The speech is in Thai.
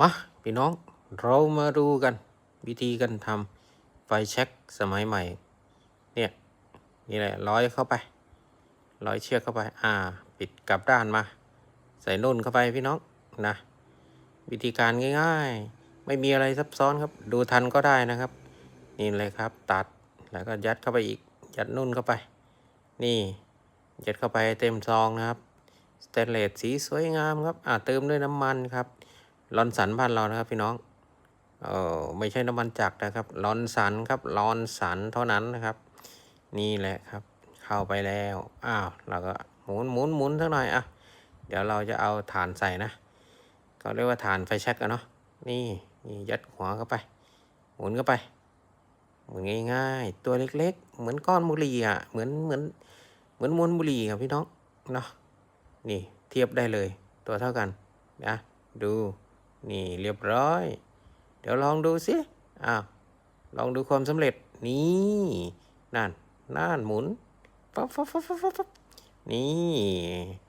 มาพี่น้องเรามาดูกัน วิธีการทำไฟแช็กสมัยใหม่ เนี่ย นี่แหละร้อยเข้าไป ร้อยเชือกเข้าไป อ่า ปิดกลับด้านมา ใส่นุ่นเข้าไปพี่น้องนะ วิธีการง่าย ๆ ไม่มีอะไรซับซ้อนครับ ดูทันก็ได้นะครับ นี่เลยครับ ตัดแล้วก็ยัดเข้าไปอีก ยัดนุ่นเข้าไป นี่ยัดเข้าไปเต็มซองนะครับสเตนเลสสีสวยงามครับ อ่าเติมด้วยน้ำมันครับ ลอนสันบ้านเรานะครับพี่น้อง เออไม่ใช่น้ำมันจักรนะครับ ลอนสันครับ ลอนสันเท่านั้นนะครับ นี่แหละครับ เข้าไปแล้ว อ้าว เราก็หมุนหมุนหมุนสักหน่อยอะ เดี๋ยวเราจะเอาฐานใส่นะ ก็เรียกว่าฐานไฟแช็กอะเนาะ นี่นี่ยัดหัวเข้าไป หมุนเข้าไป หมุนง่าย ๆ ตัวเล็ก ๆ เหมือนก้อนบุหรี่อะ เหมือนเหมือนเหมือนมวนบุหรี่ครับพี่น้อง เนาะ นี่เทียบได้เลย ตัวเท่ากันนะดู นี่เรียบร้อย เดี๋ยวลองดูสิอ้าวลองดูความสำเร็จนี่นั่นนั่นหมุนปั๊บปั๊บปั๊บปั๊บปั๊บนี่